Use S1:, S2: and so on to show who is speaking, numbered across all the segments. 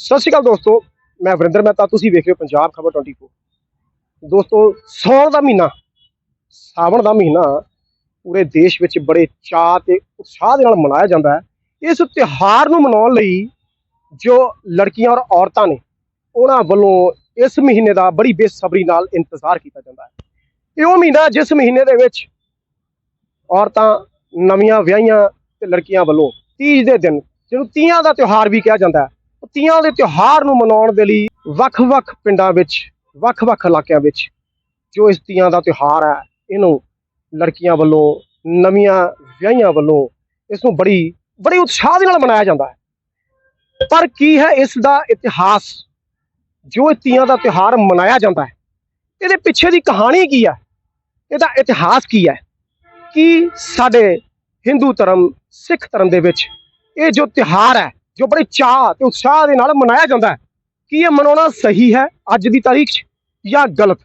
S1: ਸਤਿ ਸ਼੍ਰੀ ਅਕਾਲ ਦੋਸਤੋ, ਮੈਂ ਵਰਿੰਦਰ ਮਹਿਤਾ, ਤੁਸੀਂ ਵੇਖ ਰਹੇ ਹੋ ਪੰਜਾਬ ਖਬਰ 24 ਦੋਸਤੋ, ਸੌਣ ਦਾ ਮਹੀਨਾ, ਸਾਵਣ ਦਾ ਮਹੀਨਾ ਪੂਰੇ ਦੇਸ਼ ਵਿੱਚ ਬੜੇ ਚਾਅ ਤੇ ਉਤਸ਼ਾਹ ਦੇ ਨਾਲ ਮਨਾਇਆ ਜਾਂਦਾ ਹੈ। ਇਸ ਤਿਉਹਾਰ ਨੂੰ ਮਨਾਉਣ ਲਈ ਜੋ ਲੜਕੀਆਂ ਔਰ ਔਰਤਾਂ ਨੇ, ਉਹਨਾਂ ਵੱਲੋਂ ਇਸ ਮਹੀਨੇ ਦਾ ਬੜੀ ਬੇਸਬਰੀ ਨਾਲ ਇੰਤਜ਼ਾਰ ਕੀਤਾ ਜਾਂਦਾ ਹੈ। ਇਹ ਉਹ ਮਹੀਨਾ ਜਿਸ ਮਹੀਨੇ ਦੇ ਵਿੱਚ ਔਰਤਾਂ ਨਵੀਆਂ ਵਿਆਹੀਆਂ ਤੇ ਲੜਕੀਆਂ ਵੱਲੋਂ ਤੀਜ ਦੇ ਦਿਨ, ਜਿਹਨੂੰ ਤੀਆਂ ਦਾ ਤਿਉਹਾਰ ਵੀ ਕਿਹਾ ਜਾਂਦਾ ਹੈ ਤੀਆਂ ਦੇ ਤਿਉਹਾਰ ਨੂੰ ਮਨਾਉਣ ਦੇ ਲਈ ਵੱਖ-ਵੱਖ ਪਿੰਡਾਂ ਵਿੱਚ, ਵੱਖ-ਵੱਖ ਇਲਾਕਿਆਂ ਵਿੱਚ ਜੋ ਇਸ ਤੀਆਂ ਦਾ ਤਿਉਹਾਰ ਹੈ, ਇਹਨੂੰ ਲੜਕੀਆਂ ਵੱਲੋਂ, ਨਵੀਆਂ ਵਿਆਹੀਆਂ ਵੱਲੋਂ ਇਸ ਨੂੰ ਬੜੀ ਬੜੀ ਉਤਸ਼ਾਹ ਦੇ ਨਾਲ ਮਨਾਇਆ ਜਾਂਦਾ ਹੈ। ਪਰ ਕੀ ਹੈ ਇਸ ਦਾ ਇਤਿਹਾਸ? ਜੋ ਤੀਆਂ ਦਾ ਤਿਉਹਾਰ ਮਨਾਇਆ ਜਾਂਦਾ ਹੈ, ਇਹਦੇ ਪਿੱਛੇ ਦੀ ਕਹਾਣੀ ਕੀ ਹੈ? ਇਹਦਾ ਇਤਿਹਾਸ ਕੀ ਹੈ? ਕੀ ਸਾਡੇ ਹਿੰਦੂ ਧਰਮ, ਸਿੱਖ ਧਰਮ ਦੇ ਵਿੱਚ ਇਹ ਜੋ ਤਿਉਹਾਰ ਹੈ ਜੋ ਬੜੇ ਚਾਅ ਤੇ ਉਤਸ਼ਾਹ ਦੇ ਨਾਲ ਮਨਾਇਆ ਜਾਂਦਾ ਹੈ, ਕੀ ਇਹ ਮਨਾਉਣਾ ਸਹੀ ਹੈ ਅੱਜ ਦੀ ਤਾਰੀਖ 'ਚ ਜਾਂ ਗਲਤ?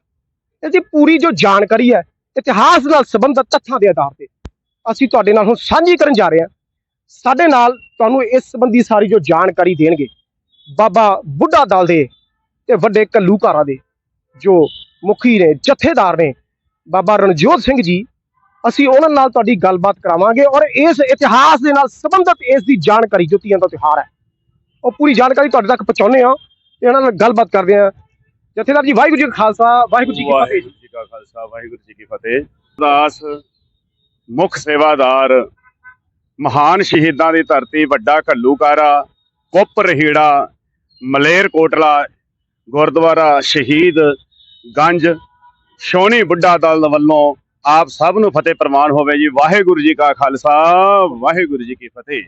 S1: ਇਹਦੀ ਪੂਰੀ ਜੋ ਜਾਣਕਾਰੀ ਹੈ, ਇਤਿਹਾਸ ਨਾਲ ਸੰਬੰਧਿਤ ਤੱਥਾਂ ਦੇ ਆਧਾਰ ਤੇ ਅਸੀਂ ਤੁਹਾਡੇ ਨਾਲ ਹੁਣ ਸਾਂਝੀ ਕਰਨ ਜਾ ਰਹੇ ਹਾਂ। ਸਾਡੇ ਨਾਲ ਤੁਹਾਨੂੰ ਇਸ ਸੰਬੰਧੀ ਸਾਰੀ ਜੋ ਜਾਣਕਾਰੀ ਦੇਣਗੇ, ਬਾਬਾ ਬੁੱਢਾ ਦਲ ਦੇ ਤੇ ਵੱਡੇ ਘੱਲੂਘਾਰਾ ਦੇ, ਜੋ ਮੁਖੀ ਨੇ, ਜਥੇਦਾਰ ਨੇ, ਬਾਬਾ ਰਣਜੋਤ ਸਿੰਘ ਜੀ, ਅਸੀਂ ਉਹਨਾਂ ਨਾਲ ਤੁਹਾਡੀ ਗੱਲਬਾਤ ਕਰਾਵਾਂਗੇ ਔਰ ਇਸ ਇਤਿਹਾਸ ਦੇ ਨਾਲ ਸੰਬੰਧਿਤ ਇਸ ਦੀ ਜਾਣਕਾਰੀ ਜੋ ਤੀਆਂ ਦਾ ਤਿਉਹਾਰ ਹੈ ਉਹ ਪੂਰੀ ਜਾਣਕਾਰੀ ਤੁਹਾਡੇ ਤੱਕ ਪਹੁੰਚਾਉਂਦੇ ਹਾਂ ਤੇ ਉਹਨਾਂ ਨਾਲ ਗੱਲਬਾਤ ਕਰਦੇ ਹਾਂ। ਜਥੇਦਾਰ ਜੀ ਵਾਹਿਗੁਰੂ ਜੀ ਕਾ ਖਾਲਸਾ ਵਾਹਿਗੁਰੂ ਜੀ ਕੀ ਫਤਿਹ। ਜੀ
S2: ਵਾਹਿਗੁਰੂ ਜੀ ਕਾ ਖਾਲਸਾ ਵਾਹਿਗੁਰੂ ਜੀ ਕੀ ਫਤਿਹ। ਦਾਸ ਮੁੱਖ ਸੇਵਾਦਾਰ ਮਹਾਨ ਸ਼ਹੀਦਾਂ ਦੀ ਧਰਤੀ ਵੱਡਾ ਘੱਲੂਕਾਰਾ ਕੁੱਪ ਰਹੀੜਾ ਮਲੇਰ ਕੋਟਲਾ ਗੁਰਦੁਆਰਾ ਸ਼ਹੀਦ ਗੰਜ ਸ਼ੋਨੀ ਬੁੱਢਾ ਦਲ ਵੱਲੋਂ ਆਪ ਸਭ ਨੂੰ ਫਤਿਹ ਪ੍ਰਮਾਨ ਹੋਵੇ ਜੀ। ਵਾਹਿਗੁਰੂ ਜੀ ਕਾ ਖਾਲਸਾ ਵਾਹਿਗੁਰੂ ਜੀ ਕੀ ਫਤਿਹ।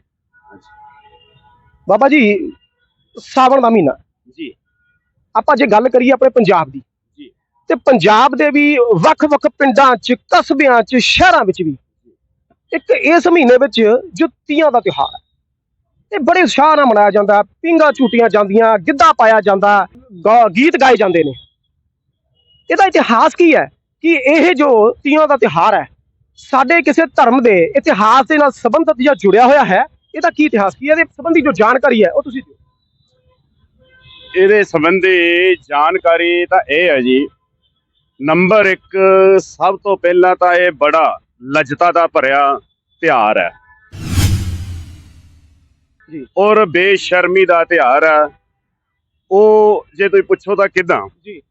S1: ਬਾਬਾ ਜੀ ਸਾਵਣ ਦਾ ਮਹੀਨਾ।
S2: ਜੀ।
S1: ਆਪਾਂ ਜੇ ਗੱਲ ਕਰੀਏ ਆਪਣੇ ਪੰਜਾਬ ਦੀ
S2: ਜੀ।
S1: ਤੇ ਪੰਜਾਬ ਦੇ ਵੀ ਵੱਖ-ਵੱਖ ਪਿੰਡਾਂ 'ਚ ਕਸਬਿਆਂ 'ਚ ਸ਼ਹਿਰਾਂ ਵਿੱਚ ਵੀ ਇੱਕ ਇਸ ਮਹੀਨੇ ਵਿੱਚ ਜੋ ਤੀਆਂ ਦਾ ਤਿਉਹਾਰ ਹੈ ਇਹ ਬੜੇ ਉਤਸ਼ਾਹ ਨਾਲ ਮਨਾਇਆ ਜਾਂਦਾ ਪਿੰਗਾ ਝੂਟੀਆਂ ਜਾਂਦੀਆਂ ਗਿੱਧਾ ਪਾਇਆ ਜਾਂਦਾ ਗੀਤ ਗਾਏ ਜਾਂਦੇ ਨੇ। ਇਹਦਾ ਇਤਿਹਾਸ ਕੀ ਹੈ ਕਿ ਇਹ ਜੋ ਤੀਆਂ ਦਾ ਤਿਉਹਾਰ ਹੈ ਸਾਡੇ ਕਿਸੇ ਧਰਮ ਦੇ ਇਤਿਹਾਸ ਦੇ ਨਾਲ ਸੰਬੰਧਿਤ ਜਾਂ ਜੁੜਿਆ ਹੋਇਆ ਹੈ ਇਹਦਾ ਕੀ ਇਤਿਹਾਸ ਕੀ ਹੈ ਇਹਦੇ ਸੰਬੰਧੀ ਜੋ ਜਾਣਕਾਰੀ ਹੈ ਉਹ ਤੁਸੀਂ ਦਿਓ।
S2: ਇਹਦੇ ਸੰਬੰਧੀ ਜਾਣਕਾਰੀ ਤਾਂ ਇਹ ਹੈ ਜੀ ਨੰਬਰ 1 ਸਭ ਤੋਂ ਪਹਿਲਾਂ ਤਾਂ ਇਹ ਬੜਾ ਲਜਤਾ ਦਾ ਭਰਿਆ ਤਿਉਹਾਰ ਹੈ।
S1: ਜੀ।
S2: ਔਰ ਬੇਸ਼ਰਮੀ ਦਾ ਤਿਉਹਾਰ ਹੈ। ਉਹ ਜੇ ਤੁਸੀਂ ਪੁੱਛੋ ਤਾਂ ਕਿਦਾਂ?
S1: ਜੀ।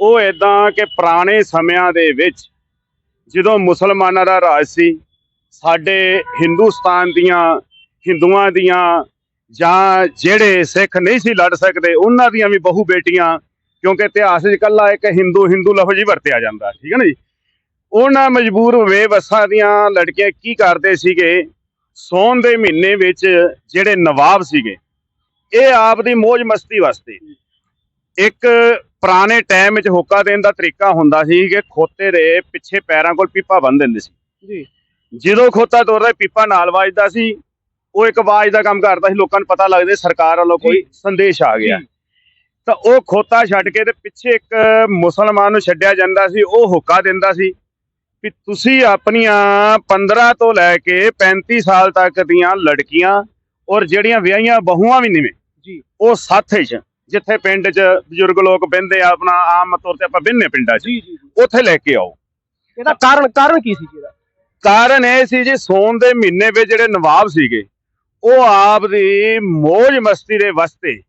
S2: ਉਹ ਇਦਾਂ ਕਿ ਪੁਰਾਣੇ ਸਮਿਆਂ ਦੇ ਵਿੱਚ ਜਦੋਂ ਮੁਸਲਮਾਨਾਂ ਦਾ ਰਾਜ ਸੀ ਸਾਡੇ ਹਿੰਦੁਸਤਾਨ ਦੀਆਂ ਹਿੰਦੂਆਂ ਦੀਆਂ ਜਾਂ ਜਿਹੜੇ ਸਿੱਖ ਨਹੀਂ ਸੀ ਲੜ ਸਕਦੇ ਉਹਨਾਂ ਦੀਆਂ ਵੀ ਬਹੁ ਬੇਟੀਆਂ ਕਿਉਂਕਿ ਇਤਿਹਾਸ 'ਚ ਇਕੱਲਾ ਇੱਕ ਹਿੰਦੂ ਹਿੰਦੂ ਲਫ਼ਜ਼ ਹੀ ਵਰਤਿਆ ਜਾਂਦਾ ਠੀਕ ਹੈ ਨਾ ਜੀ? ਉਹਨਾਂ ਮਜਬੂਰ ਬੇਵਸਾਂ ਦੀਆਂ ਲੜਕੀਆਂ ਕੀ ਕਰਦੇ ਸੀਗੇ? ਸੌਣ ਦੇ ਮਹੀਨੇ ਵਿੱਚ ਜਿਹੜੇ ਨਵਾਬ ਸੀਗੇ ਇਹ ਆਪ ਦੀ ਮौज ਮਸਤੀ ਵਾਸਤੇ ਇੱਕ ਪੁਰਾਣੇ ਟਾਈਮ ਵਿੱਚ ਹੋਕਾ ਦੇਣ ਦਾ ਤਰੀਕਾ ਹੁੰਦਾ ਸੀ ਕਿ ਖੋਤੇ ਦੇ ਪਿੱਛੇ ਪੈਰਾਂ ਕੋਲ ਪੀਪਾ ਬੰਨ ਦਿੰਦੇ ਸੀ।
S1: ਜੀ।
S2: ਜਦੋਂ ਖੋਤਾ ਤੋਰਦਾ ਪੀਪਾ ਨਾਲ ਵੱਜਦਾ ਸੀ ਉਹ ਇੱਕ ਆਵਾਜ਼ ਦਾ ਕੰਮ ਕਰਦਾ ਸੀ ਲੋਕਾਂ ਨੂੰ ਪਤਾ ਲੱਗਦਾ ਸਰਕਾਰ ਵੱਲੋਂ ਕੋਈ ਸੰਦੇਸ਼ ਆ ਗਿਆ। ਤਾਂ ਉਹ ਖੋਤਾ ਛੱਡ ਕੇ ਤੇ ਪਿੱਛੇ ਇੱਕ ਮੁਸਲਮਾਨ ਨੂੰ ਛੱਡਿਆ ਜਾਂਦਾ ਸੀ ਉਹ ਹੁੱਕਾ ਦਿੰਦਾ ਸੀ ਵੀ ਤੁਸੀਂ ਆਪਣੀਆਂ 15 ਤੋਂ ਲੈ ਕੇ 35 ਸਾਲ ਤੱਕ ਦੀਆਂ ਲੜਕੀਆਂ ਔਰ ਜਿਹੜੀਆਂ ਵਿਆਹੀਆਂ ਬਹੂਆਂ ਵੀ
S1: ਜੀ।
S2: ਉਹ ਸਾਥੇ 'ਚ ਜਿੱਥੇ ਪਿੰਡ 'ਚ ਬਜ਼ੁਰਗ ਲੋਕ ਬਹਿੰਦੇ ਆ ਆਪਣਾ ਆਮ ਤੌਰ ਤੇ ਆਪਾਂ ਬਿੰਨੇ ਪਿੰਡਾਂ 'ਚ। ਉੱਥੇ ਲੈ ਕੇ ਆਓ।
S1: ਇਹਦਾ ਕਾਰਨ ਕਾਰਨ ਕੀ ਸੀ ਜੀ ਇਹਦਾ?
S2: ਕਾਰਨ ਇਹ ਸੀ ਜੀ ਸੌਣ ਦੇ ਮਹੀਨੇ ਵਿੱਚ ਜਿਹੜੇ ਨਵਾਬ ਸੀਗੇ ਉਹ ਆਪ ਦੀ ਮौज ਮਸਤੀ ਦੇ ਵਾਸਤੇ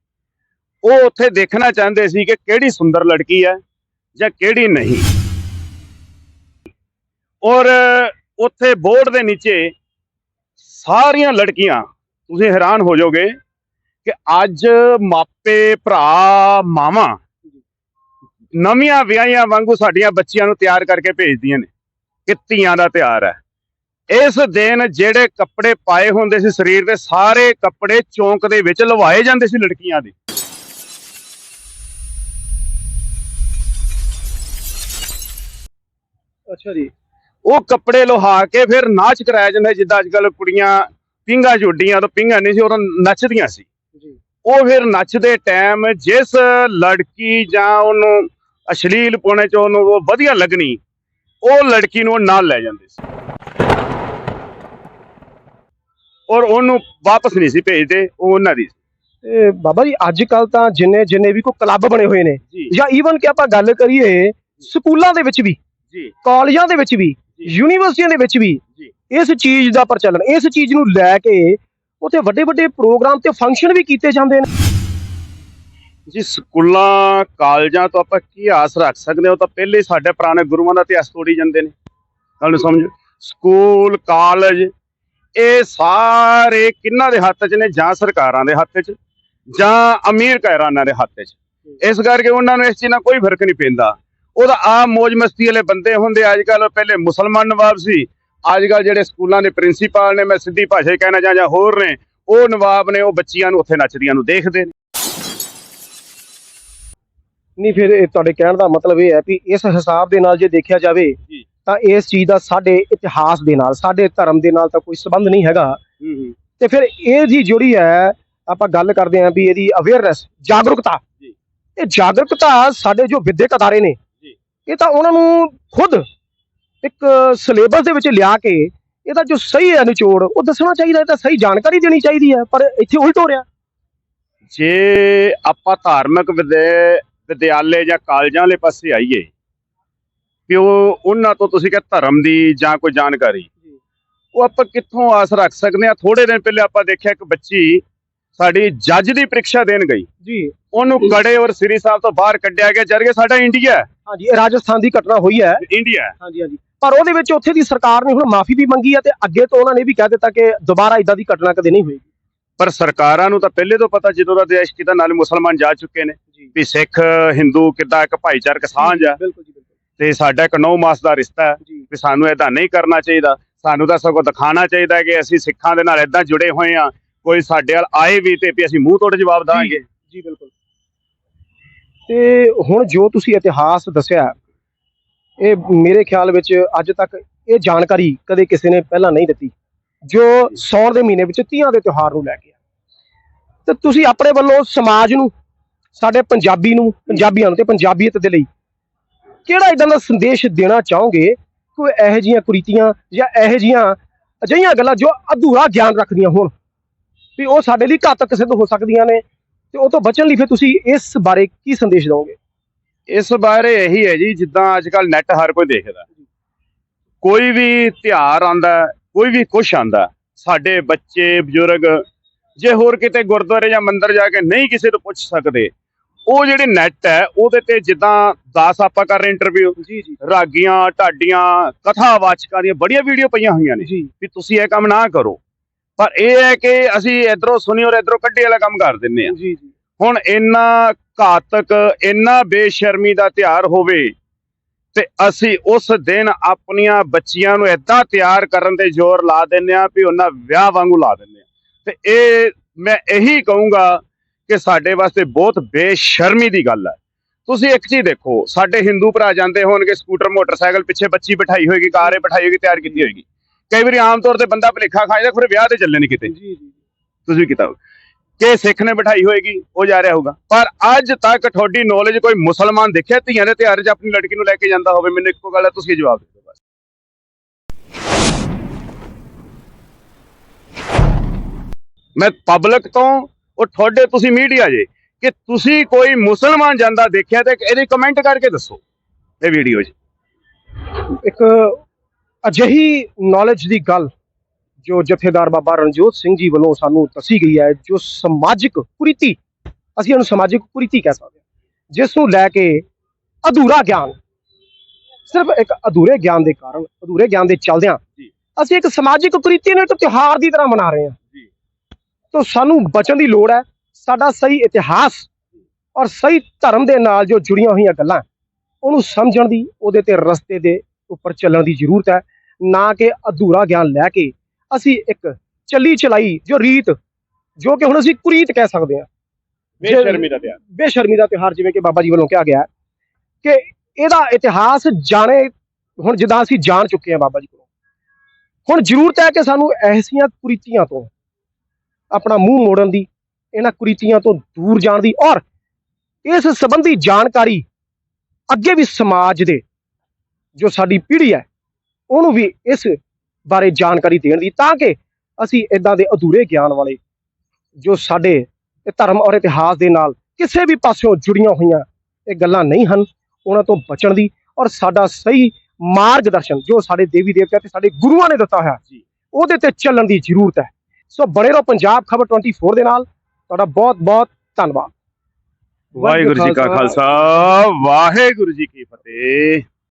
S2: ਉਹ ਉੱਥੇ ਦੇਖਣਾ ਚਾਹੁੰਦੇ ਸੀ ਕਿ ਕਿਹੜੀ ਸੁੰਦਰ ਲੜਕੀ ਹੈ ਜਾਂ ਕਿਹੜੀ ਨਹੀਂ। ਔਰ ਉੱਥੇ ਬੋਰਡ ਦੇ ਨੀਚੇ ਸਾਰੀਆਂ ਲੜਕੀਆਂ, ਤੁਸੀਂ ਹੈਰਾਨ ਹੋ ਜਾਓਗੇ ਕਿ ਅੱਜ ਮਾਪੇ, ਭਰਾ, ਮਾਵਾਂ ਨਵੀਆਂ ਵਿਆਹੀਆਂ ਵਾਂਗੂ ਸਾਡੀਆਂ ਬੱਚੀਆਂ ਨੂੰ ਤਿਆਰ ਕਰਕੇ ਭੇਜਦੀਆਂ ਨੇ ਕਿ ਧੀਆਂ ਦਾ ਤਿਉਹਾਰ ਹੈ। ਇਸ ਦਿਨ ਜਿਹੜੇ ਕੱਪੜੇ ਪਾਏ ਹੁੰਦੇ ਸੀ ਸਰੀਰ ਦੇ ਸਾਰੇ ਕੱਪੜੇ ਚੌਂਕ ਦੇ ਵਿੱਚ ਲਵਾਏ ਜਾਂਦੇ ਸੀ ਲੜਕੀਆਂ ਦੇ।
S1: ਅੱਛਾ ਜੀ।
S2: ਉਹ ਕੱਪੜੇ ਲੋਹਾ ਕੇ ਫਿਰ ਨਾਚ ਕਰਾਇਆ ਜਾਂਦਾ ਜਿੱਦਾਂ ਅੱਜ ਕੱਲ ਕੁੜੀਆਂ ਪਿੰਗਾ ਝੁੱਡੀਆਂ ਤੋਂ ਪਿੰਗਾ ਨਹੀਂ ਸੀ ਉਦੋਂ ਨੱਚਦੀਆਂ ਸੀ।
S1: ਜੀ।
S2: ਉਹ ਫਿਰ ਨੱਚਦੇ ਟਾਈਮ ਜਿਸ ਲੜਕੀ ਜਾਂ ਉਹਨੂੰ ਅਸ਼ਲੀਲ ਪੁਣੇ ਚ ਉਹਨੂੰ ਉਹ ਵਧੀਆ ਲੱਗਣੀ ਉਹ ਲੜਕੀ ਨੂੰ ਨਾਲ ਲੈ ਜਾਂਦੇ ਸੀ। ਔਰ ਉਹਨੂੰ ਵਾਪਸ ਨਹੀਂ ਸੀ ਭੇਜਦੇ ਉਹ ਉਹਨਾਂ ਦੀ
S1: ਬਾਬਾ ਜੀ ਅੱਜ ਕੱਲ ਤਾਂ ਜਿੰਨੇ ਜਿੰਨੇ ਵੀ ਕੋਈ ਕਲੱਬ ਬਣੇ ਹੋਏ ਨੇ
S2: ਜੀ।
S1: ਜਾਂ ਈਵਨ ਕਿ ਆਪਾਂ ਗੱਲ ਕਰੀਏ ਸਕੂਲਾਂ ਦੇ ਵਿੱਚ ਵੀ
S2: ਜੀ।
S1: ਕਾਲਜਾਂ ਦੇ ਵਿੱਚ ਵੀ। ਯੂਨੀਵਰਸਿਟੀਆਂ ਦੇ ਵਿੱਚ ਵੀ
S2: ਜੀ।
S1: ਇਸ ਚੀਜ਼ ਦਾ ਪ੍ਰਚਲਨ ਇਸ ਚੀਜ਼ ਨੂੰ ਲੈ ਕੇ ਉੱਥੇ ਵੱਡੇ ਵੱਡੇ ਪ੍ਰੋਗਰਾਮ ਤੇ ਫੰਕਸ਼ਨ ਵੀ ਕੀਤੇ ਜਾਂਦੇ ਨੇ।
S2: ਜੀ ਸਕੂਲਾਂ ਕਾਲਜਾਂ ਤੋਂ ਆਪਾਂ ਕੀ ਆਸ ਰੱਖ ਸਕਦੇ ਹਾਂ? ਉਹ ਤਾਂ ਪਹਿਲੇ ਹੀ ਸਾਡੇ ਪੁਰਾਣੇ ਗੁਰੂਆਂ ਦਾ ਇਤਿਹਾਸ ਤੋੜੀ ਜਾਂਦੇ ਨੇ। ਤੁਹਾਨੂੰ ਸਮਝੋ। ਸਕੂਲ ਕਾਲਜ ਇਹ ਸਾਰੇ ਕਿੰਨਾਂ ਦੇ ਹੱਥ 'ਚ ਨੇ? ਜਾਂ ਸਰਕਾਰਾਂ ਦੇ ਹੱਥ 'ਚ, ਜਾਂ ਅਮੀਰ ਘਰਾਣਿਆਂ ਦੇ ਹੱਥ 'ਚ? ਇਸ ਕਰਕੇ ਉਹਨਾਂ ਨੂੰ ਇਸ ਚੀਜ਼ ਨਾਲ ਕੋਈ ਫ਼ਰਕ ਨਹੀਂ ਪੈਂਦਾ। ਉਹਦਾ ਆਮ ਮौज ਮਸਤੀ ਵਾਲੇ ਬੰਦੇ ਹੁੰਦੇ ਅੱਜ ਕੱਲ ਪਹਿਲੇ ਮੁਸਲਮਾਨ ਨਵਾਬ ਸੀ। ਅੱਜ ਕੱਲ ਜਿਹੜੇ ਸਕੂਲਾਂ ਦੇ ਪ੍ਰਿੰਸੀਪਲ ਨੇ, ਮੈਂ ਸਿੱਧੀ ਭਾਸ਼ਾ ਕਹਿਣਾ ਜਾਂ ਜਾਂ ਹੋਰ ਨੇ, ਉਹ ਨਵਾਬ ਨੇ, ਉਹ ਬੱਚੀਆਂ ਨੂੰ ਉੱਥੇ ਨੱਚਦੀਆਂ ਨੂੰ ਦੇਖਦੇ ਨੇ।
S1: ਨਹੀਂ, ਫਿਰ ਇਹ ਤੁਹਾਡੇ ਕਹਿਣ ਦਾ ਮਤਲਬ ਇਹ ਹੈ ਕਿ ਇਸ ਹਿਸਾਬ ਦੇ ਨਾਲ ਜੇ ਦੇਖਿਆ ਜਾਵੇ ਤਾਂ ਇਸ ਚੀਜ਼ ਦਾ ਸਾਡੇ ਇਤਿਹਾਸ ਦੇ ਨਾਲ ਸਾਡੇ ਧਰਮ ਦੇ ਨਾਲ ਤਾਂ ਕੋਈ ਸੰਬੰਧ ਨਹੀਂ ਹੈਗਾ ਤੇ ਫਿਰ ਇਹ ਜੀ ਜਿਹੜੀ ਹੈ ਆਪਾਂ ਗੱਲ ਕਰਦੇ ਆਂ ਵੀ ਇਹਦੀ ਅਵੇਅਰਨੈਸ ਜਾਗਰੂਕਤਾ। ਇਹ ਜਾਗਰੂਕਤਾ ਸਾਡੇ ਜੋ ਵਿਦਿਅਕ ਅਦਾਰੇ ਨੇ। ਇਹ ਤਾਂ ਉਹਨਾਂ ਨੂੰ ਖੁਦ ਇੱਕ ਸਿਲੇਬਸ ਦੇ ਵਿੱਚ ਲਿਆ ਕੇ ਇਹਦਾ ਜੋ ਸਹੀ ਹੈ ਨਿਚੋੜ ਉਹ ਦੱਸਣਾ ਚਾਹੀਦਾ ਹੈ ਤਾਂ ਸਹੀ ਜਾਣਕਾਰੀ ਦੇਣੀ ਚਾਹੀਦੀ ਹੈ ਪਰ ਇੱਥੇ ਉਲਟ ਹੋ ਰਿਹਾ
S2: ਜੇ ਆਪਾਂ ਧਾਰਮਿਕ ਵਿਦਿਆ ਵਿਦਿਆਲੇ ਜਾਂ ਕਾਲਜਾਂ ਵਾਲੇ ਪਾਸੇ ਆਈਏ ਕਿ ਉਹ ਉਹਨਾਂ ਤੋਂ ਤੁਸੀਂ ਕਿ ਧਰਮ ਦੀ ਜਾਂ ਕੋਈ ਜਾਣਕਾਰੀ। ਉਹ ਆਪਾਂ ਕਿੱਥੋਂ ਆਸ ਰੱਖ ਸਕਦੇ ਆ ਥੋੜੇ ਦਿਨ ਪਹਿਲੇ ਆਪਾਂ ਦੇਖਿਆ ਇੱਕ ਬੱਚੀ ਸਾਡੀ ਜੱਜ ਦੀ ਪ੍ਰੀਖਿਆ ਦੇਣ ਗਈ।
S1: ਜੀ।
S2: ਉਹਨੂੰ ਕੜੇ ਔਰ ਸ੍ਰੀ ਸਾਹਿਬ ਤੋਂ ਬਾਹਰ ਕੱਢਿਆ ਗਿਆ ਜਦ ਕਿ ਸਾਡਾ ਇੰਡੀਆ
S1: ਹਾਂਜੀ ਰਾਜਸਥਾਨ ਦੀ ਘਟਨਾ ਹੋਈ ਹੈ।
S2: ਇੰਡੀਆ।
S1: ਹਾਂਜੀ ਹਾਂਜੀ। ਪਰ ਉਹਦੇ ਵਿੱਚ ਉੱਥੇ ਦੀ ਸਰਕਾਰ ਨੇ ਹੁਣ ਮਾਫੀ ਵੀ ਮੰਗੀ ਹੈ ਤੇ ਅੱਗੇ ਤੋਂ ਉਹਨਾਂ ਨੇ ਵੀ ਕਹਿ ਦਿੱਤਾ ਕਿ ਦੁਬਾਰਾ ਇਦਾਂ ਦੀ ਘਟਨਾ ਕਦੇ ਨਹੀਂ ਹੋਏਗੀ।
S2: ਪਰ ਸਰਕਾਰਾਂ ਨੂੰ ਤਾਂ ਪਹਿਲੇ ਤੋਂ ਪਤਾ ਜਦੋਂ ਦਾ ਦੇਸ਼ ਕਿਦਾ ਨਾਲ ਮੁਸਲਮਾਨ ਜਾ ਚੁੱਕੇ ਨੇ ਵੀ ਸਿੱਖ ਹਿੰਦੂ ਕਿੱਦਾਂ ਇੱਕ ਭਾਈਚਾਰਕ ਸਾਂਝ ਹੈ।
S1: ਬਿਲਕੁਲ ਜੀ
S2: ਤੇ ਸਾਡਾ ਇੱਕ ਨੌ ਮਾਸ ਦਾ ਰਿਸ਼ਤਾ ਹੈ ਵੀ ਸਾਨੂੰ ਇਦਾਂ ਨਹੀਂ ਕਰਨਾ ਚਾਹੀਦਾ। ਸਾਨੂੰ ਤਾਂ ਸਗੋਂ ਦਿਖਾਣਾ ਚਾਹੀਦਾ ਹੈ ਕਿ ਅਸੀਂ ਸਿੱਖਾਂ ਦੇ ਨਾਲ ਇਦਾਂ ਜੁੜੇ ਹੋਏ ਆ ਕੋਈ ਸਾਡੇ ਵੱਲ ਆਏ ਵੀ ਤੇ ਵੀ ਅਸੀਂ ਮੂੰਹ ਤੋੜ ਜਵਾਬ ਦਾਂਗੇ
S1: ਜੀ ਬਿਲਕੁਲ। ਤੇ ਹੁਣ ਜੋ ਤੁਸੀਂ ਇਤਿਹਾਸ ਦੱਸਿਆ ਇਹ ਮੇਰੇ ਖਿਆਲ ਵਿੱਚ ਅੱਜ ਤੱਕ ਇਹ ਜਾਣਕਾਰੀ ਕਦੇ ਕਿਸੇ ਨੇ ਪਹਿਲਾਂ ਨਹੀਂ ਦਿੱਤੀ ਜੋ ਸੌਣ ਦੇ ਮਹੀਨੇ ਵਿੱਚ ਤੀਆਂ ਦੇ ਤਿਉਹਾਰ ਨੂੰ ਲੈ ਕੇ ਆ। ਤੇ ਤੁਸੀਂ ਆਪਣੇ ਵੱਲੋਂ ਸਮਾਜ ਨੂੰ ਸਾਡੇ ਪੰਜਾਬੀ ਨੂੰ ਪੰਜਾਬੀਆਂ ਨੂੰ ਤੇ ਪੰਜਾਬੀਅਤ ਦੇ ਲਈ ਕਿਹੜਾ ਇਦਾਂ ਦਾ ਸੰਦੇਸ਼ ਦੇਣਾ ਚਾਹੋਗੇ? ਕੋਈ ਇਹੋ ਜਿਹੀਆਂ ਕੁਰੀਤੀਆਂ ਜਾਂ ਇਹੋ ਜਿਹੀਆਂ ਅਜਿਹੀਆਂ ਗੱਲਾਂ ਜੋ ਅਧੂਰਾ ਗਿਆਨ ਰੱਖਦੀਆਂ ਹੋਣ ਵੀ ਉਹ ਸਾਡੇ ਲਈ ਘਾਤਕ ਸਿੱਧ ਹੋ ਸਕਦੀਆਂ ਨੇ ਤੇ ਉਹ ਤੋਂ ਬਚਣ ਲਈ ਫਿਰ ਤੁਸੀਂ ਇਸ ਬਾਰੇ ਕੀ ਸੰਦੇਸ਼ ਦਿਓਗੇ?
S2: ਇਸ ਬਾਰੇ ਇਹੀ ਹੈ ਜੀ, ਜਿੱਦਾਂ ਅੱਜ ਕੱਲ ਨੈਟ ਹਰ ਕੋਈ ਦੇਖਦਾ। ਕੋਈ ਵੀ ਤਿਉਹਾਰ ਆਂਦਾ ਕੋਈ ਵੀ ਕੁਛ ਆਂਦਾ ਸਾਡੇ ਬੱਚੇ, ਬਜ਼ੁਰਗ, ਜੇ ਹੋਰ ਕਿਤੇ ਗੁਰਦੁਆਰੇ ਜਾਂ ਮੰਦਿਰ ਜਾ ਕੇ ਨਹੀਂ ਕਿਸੇ ਤੋਂ ਪੁੱਛ ਸਕਦੇ ਉਹ ਜਿਹੜੇ ਨੈਟ ਹੈ ਉਹਦੇ ਤੇ ਜਿੱਦਾਂ 10 ਆਪਾਂ ਕਰ ਰਹੇ ਇੰਟਰਵਿਊ
S1: ਜੀ ਜੀ।
S2: ਰਾਗੀਆਂ ਢਾਡੀਆਂ ਕਥਾਵਾਚਕਾਂ ਦੀਆਂ ਬੜੀਆਂ ਵੀਡੀਓ ਪਈਆਂ ਹੋਈਆਂ ਨੇ
S1: ਜੀ।
S2: ਵੀ ਤੁਸੀਂ ਇਹ ਕੰਮ ਨਾ ਕਰੋ। ਪਰ ਇਹ ਹੈ ਕਿ ਅਸੀਂ ਇਧਰੋਂ ਸੁਣੀ ਔਰ ਇਧਰੋਂ ਕੱਢੇ ਵਾਲਾ ਕੰਮ ਕਰ ਦਿੰਨੇ ਆ
S1: ਜੀ ਜੀ।
S2: ਹੁਣ ਇੰਨਾ ਘਾਤਕ ਇੰਨਾ ਬੇਸ਼ਰਮੀ ਦਾ ਤਿਉਹਾਰ ਹੋਵੇ ਤੇ ਅਸੀਂ ਉਸ ਦਿਨ ਆਪਣੀਆਂ ਬੱਚੀਆਂ ਨੂੰ ਏਦਾਂ ਤਿਆਰ ਕਰਨ ਤੇ ਜ਼ੋਰ ਲਾ ਦਿੰਨੇ ਆ ਵੀ ਉਹਨਾਂ ਵਿਆਹ ਵਾਂਗੂ ਲਾ ਦਿੰਨੇ ਆ ਤੇ ਇਹ ਮੈਂ ਇਹੀ ਕਹੂੰਗਾ ਕਿ ਸਾਡੇ ਵਾਸਤੇ ਬਹੁਤ ਬੇਸ਼ਰਮੀ ਦੀ ਗੱਲ ਹੈ। ਤੁਸੀਂ ਇੱਕ ਚੀਜ਼ ਦੇਖੋ ਸਾਡੇ ਹਿੰਦੂ ਭਰਾ ਜਾਂਦੇ ਹੋਣਗੇ ਸਕੂਟਰ ਮੋਟਰਸਾਈਕਲ ਪਿੱਛੇ ਬੱਚੀ ਬਿਠਾਈ ਹੋਏਗੀ ਕਾਰੇ ਬਿਠਾਈ ਹੋਏਗੀ ਤਿਆਰ ਕੀਤੀ ਹੋਏਗੀ। ਕਈ ਵਾਰੀ ਆਮ ਤੌਰ ਤੇ ਬੰਦਾ ਭਲੇਖਾ ਖਾ ਜਾਂਦਾ ਫਿਰ ਵਿਆਹ ਤੇ ਚੱਲੇ ਨਹੀਂ ਕਿਤੇ।
S1: ਜੀ ਜੀ
S2: ਤੁਸੀਂ ਵੀ ਕੀਤਾ। ਕਿ ਸਿੱਖ ਨੇ ਬਿਠਾਈ ਹੋਏਗੀ ਉਹ ਜਾ ਰਿਹਾ ਹੋਊਗਾ। ਪਰ ਅੱਜ ਤੱਕ ਤੁਹਾਡੀ ਨੌਲੇਜ ਕੋਈ ਮੁਸਲਮਾਨ ਦੇਖਿਆ ਧੀਆਂ ਦੇ ਤਿਉਹਾਰ 'ਚ ਆਪਣੀ ਲੜਕੀ ਨੂੰ ਲੈ ਕੇ ਜਾਂਦਾ ਹੋਵੇ ਮੈਨੂੰ ਇੱਕੋ ਗੱਲ ਹੈ ਤੁਸੀਂ ਜਵਾਬ ਦਿਓ ਬਸ। ਮੈਂ ਪਬਲਿਕ ਤੋਂ ਉਹ ਤੁਹਾਡੇ ਤੁਸੀਂ ਮੀਡੀਆ ਜੇ ਕਿ ਤੁਸੀਂ ਕੋਈ ਮੁਸਲਮਾਨ ਜਾਂਦਾ ਦੇਖਿਆ ਤੇ ਇਹਦੇ ਕਮੈਂਟ ਕਰਕੇ ਦੱਸੋ ਇਹ ਵੀਡੀਓ 'ਚ
S1: ਇੱਕ ਅਜਿਹੀ ਨੌਲੇਜ ਦੀ ਗੱਲ ਜੋ ਜਥੇਦਾਰ ਬਾਬਾ ਰਣਜੋਤ ਸਿੰਘ ਜੀ ਵੱਲੋਂ ਸਾਨੂੰ ਦੱਸੀ ਗਈ ਹੈ ਜੋ ਸਮਾਜਿਕ ਕੁਰੀਤੀ ਅਸੀਂ ਉਹਨੂੰ ਸਮਾਜਿਕ ਕੁਰੀਤੀ ਕਹਿ ਸਕਦੇ ਹਾਂ ਜਿਸ ਨੂੰ ਲੈ ਕੇ ਅਧੂਰਾ ਗਿਆਨ ਸਿਰਫ ਇੱਕ ਅਧੂਰੇ ਗਿਆਨ ਦੇ ਕਾਰਨ ਅਧੂਰੇ ਗਿਆਨ ਦੇ ਚੱਲਦਿਆਂ। ਅਸੀਂ ਇੱਕ ਸਮਾਜਿਕ ਕੁਰੀਤੀ ਨੂੰ ਇੱਕ ਤਿਉਹਾਰ ਦੀ ਤਰ੍ਹਾਂ ਮਨਾ ਰਹੇ ਹਾਂ। ਤਾਂ ਸਾਨੂੰ ਬਚਣ ਦੀ ਲੋੜ ਹੈ। ਸਾਡਾ ਸਹੀ ਇਤਿਹਾਸ ਔਰ ਸਹੀ ਧਰਮ ਦੇ ਨਾਲ ਜੋ ਜੁੜੀਆਂ ਹੋਈਆਂ ਗੱਲਾਂ ਉਹਨੂੰ ਸਮਝਣ ਦੀ ਉਹਦੇ ਤੇ ਰਸਤੇ ਦੇ ਉੱਪਰ ਚੱਲਣ ਦੀ ਜ਼ਰੂਰਤ ਹੈ। ਨਾ ਕਿ ਅਧੂਰਾ ਗਿਆਨ ਲੈ ਕੇ ਅਸੀਂ ਇੱਕ ਚੱਲੀ ਚਲਾਈ ਜੋ ਰੀਤ ਜੋ ਕਿ ਹੁਣ ਅਸੀਂ ਕੁਰੀਤ ਕਹਿ ਸਕਦੇ ਹਾਂ।
S2: ਬੇਸ਼ਰਮੀ ਦਾ ਤਿਉਹਾਰ।
S1: ਬੇਸ਼ਰਮੀ ਦਾ ਤਿਉਹਾਰ ਜਿਵੇਂ ਕਿ ਬਾਬਾ ਜੀ ਵੱਲੋਂ ਕਿਹਾ ਗਿਆ ਕਿ ਇਹਦਾ ਇਤਿਹਾਸ ਜਾਣੇ ਹੁਣ ਜਿੱਦਾਂ ਅਸੀਂ ਜਾਣ ਚੁੱਕੇ ਹਾਂ ਬਾਬਾ ਜੀ ਕੋਲੋਂ। ਹੁਣ ਜ਼ਰੂਰਤ ਹੈ ਕਿ ਸਾਨੂੰ ਐਸੀਆਂ ਕੁਰੀਤੀਆਂ ਤੋਂ ਆਪਣਾ ਮੂੰਹ ਮੋੜਨ ਦੀ ਇਹਨਾਂ ਕੁਰੀਤੀਆਂ ਤੋਂ ਦੂਰ ਜਾਣ ਦੀ ਔਰ ਇਸ ਸੰਬੰਧੀ ਜਾਣਕਾਰੀ ਅੱਗੇ ਵੀ ਸਮਾਜ ਦੇ ਜੋ ਸਾਡੀ ਪੀੜ੍ਹੀ ਹੈ ਉਹਨੂੰ ਵੀ ਇਸ ਬਾਰੇ ਜਾਣਕਾਰੀ ਦੇਣ ਦੀ ਤਾਂ ਕਿ ਅਸੀਂ ਇਦਾਂ ਦੇ ਅਧੂਰੇ ਗਿਆਨ ਵਾਲੇ ਜੋ ਸਾਡੇ ਇਹ ਧਰਮ ਔਰ ਇਤਿਹਾਸ ਦੇ ਨਾਲ ਕਿਸੇ ਵੀ ਪਾਸਿਓਂ ਜੁੜੀਆਂ ਹੋਈਆਂ ਇਹ ਗੱਲਾਂ ਨਹੀਂ ਹਨ ਉਹਨਾਂ ਤੋਂ ਬਚਣ ਦੀ ਔਰ ਸਾਡਾ ਸਹੀ ਮਾਰਗਦਰਸ਼ਨ ਜੋ ਸਾਡੇ ਦੇਵੀ ਦੇਵਤਾ ਤੇ ਸਾਡੇ ਗੁਰੂਆਂ ਨੇ ਦਿੱਤਾ ਹੋਇਆ
S2: ਜੀ।
S1: ਉਹਦੇ ਤੇ ਚੱਲਣ ਦੀ ਜ਼ਰੂਰਤ ਹੈ ਸੋ ਬਣੇ ਰਹੋ ਪੰਜਾਬ ਖਬਰ 24 ਦੇ ਨਾਲ। ਤੁਹਾਡਾ ਬਹੁਤ ਬਹੁਤ ਧੰਨਵਾਦ।
S2: ਵਾਹਿਗੁਰੂ ਜੀ ਕਾ ਖਾਲਸਾ। ਵਾਹਿਗੁਰੂ ਜੀ ਕੀ ਫਤਿਹ।